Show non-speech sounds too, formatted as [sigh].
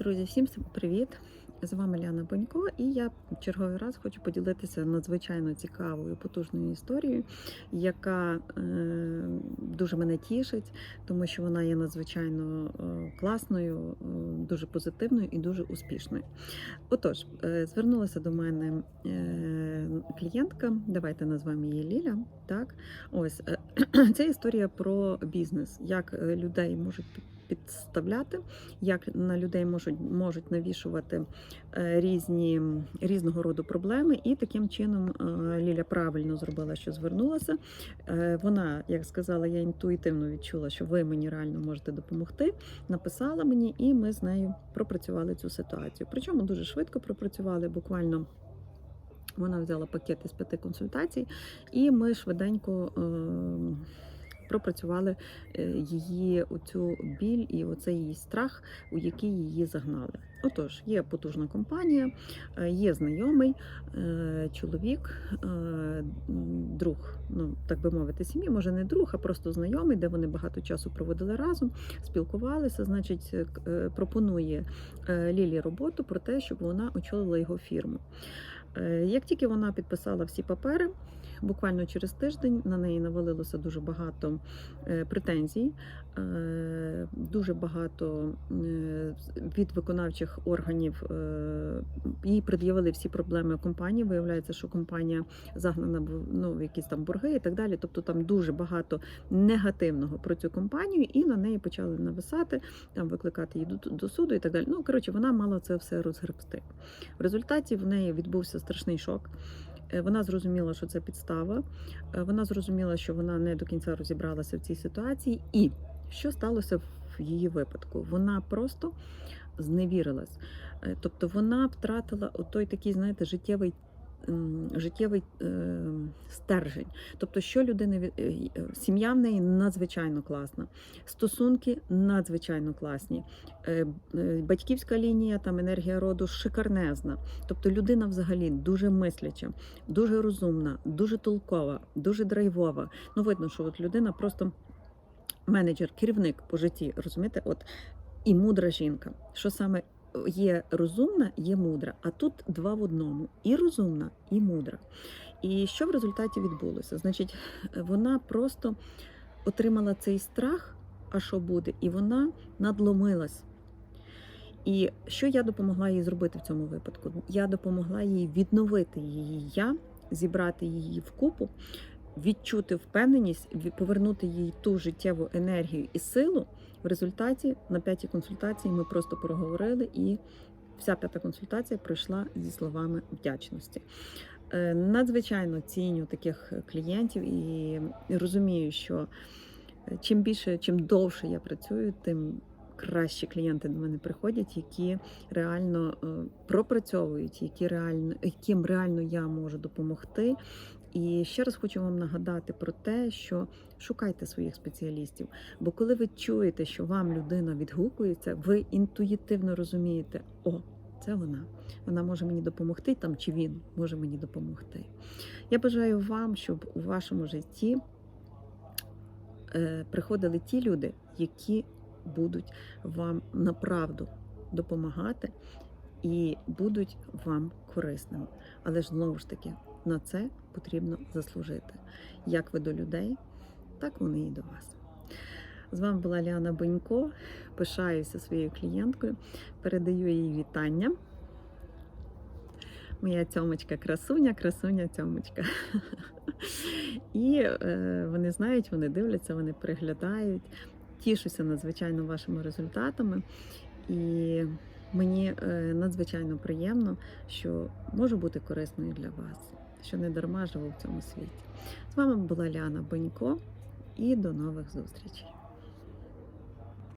Друзі, всім привіт! З вами Ляна Бонько, і я черговий раз хочу поділитися надзвичайно цікавою потужною історією, яка е, дуже мене тішить, тому що вона є надзвичайно е, класною, е, дуже позитивною і дуже успішною. Отож, е, звернулася до мене клієнтка, давайте назвемо її Ліля. Так, ось [clears throat] це історія про бізнес, як людей можуть підставляти, як на людей можуть можуть навішувати е, різні різного роду проблеми, і таким чином е, Ліля правильно зробила, що звернулася. Е, Вона, як сказала, я інтуїтивно відчула, що ви мені реально можете допомогти. Написала мені, і ми з нею пропрацювали цю ситуацію. Причому дуже швидко пропрацювали, буквально. Вона взяла пакет із п'яти консультацій, і ми швиденько е, пропрацювали е, її оцю біль і оцей її страх, у який її загнали. Отож, є потужна компанія, е, є знайомий е, чоловік, друг, ну так би мовити, сім'ї, може не друг, а просто знайомий, де вони багато часу проводили разом, спілкувалися. Значить, пропонує Лілі роботу про те, щоб вона очолила його фірму. Як тільки вона підписала всі папери, буквально через тиждень на неї навалилося дуже багато е, претензій, е, дуже багато е, від виконавчих органів їй пред'явили всі проблеми компанії. Виявляється, що компанія загнана ну, в якісь там борги і так далі. Тобто там дуже багато негативного про цю компанію, і на неї почали нависати, там викликати її до суду і так далі. Ну коротше, вона мала це все розгребсти. В результаті в неї відбувся страшний шок. Е, Вона зрозуміла, що це підстава. Е, Вона зрозуміла, що вона не до кінця розібралася в цій ситуації. І що сталося в її випадку? Вона просто зневірилась. Е, Тобто вона втратила той такий, знаєте, життєвий. Життєвий е, стержень, тобто, що людина від- е, е, сім'я в неї надзвичайно класна, стосунки надзвичайно класні, батьківська лінія, там енергія роду шикарнезна. Тобто людина взагалі дуже мисляча, дуже розумна, дуже толкова, дуже драйвова. Ну, видно, що от людина просто менеджер, керівник по житті, розумієте? От і мудра жінка. Що саме є розумна, є мудра. А тут два в одному: і розумна, і мудра. І що в результаті відбулося? Значить, вона просто отримала цей страх, а що буде, і вона надломилась. І що я допомогла їй зробити в цьому випадку? Я допомогла їй відновити її я, зібрати її вкупу, відчути впевненість, повернути їй ту життєву енергію і силу. В результаті на п'ятій консультації ми просто проговорили, і вся п'ята консультація пройшла зі словами вдячності. Е, Надзвичайно ціню таких клієнтів і розумію, що е, чим більше, чим довше я працюю, тим кращі клієнти до мене приходять, які реально е, пропрацьовують, які реально, яким реально я можу допомогти. І ще раз хочу вам нагадати про те, що шукайте своїх спеціалістів. Бо коли ви чуєте, що вам людина відгукується, ви інтуїтивно розумієте, о, це вона. Вона може мені допомогти там, чи він може мені допомогти. Я бажаю вам, щоб у вашому житті е, приходили ті люди, які будуть вам направду допомагати і будуть вам корисними. Але ж знову ж таки на це потрібно заслужити. Як ви до людей, так вони і до вас. З вами була Ліана Бонько. Пишаюся своєю клієнткою, передаю їй вітання. Моя цьомочка красуня, красуня цьомочка. [laughs] І е, вони знають, вони дивляться, вони приглядають. Тішуся надзвичайно вашими результатами. І мені е, надзвичайно приємно, що можу бути корисною для вас, що не дарма живу в цьому світі. З вами була Ляна Бонько і до нових зустрічей.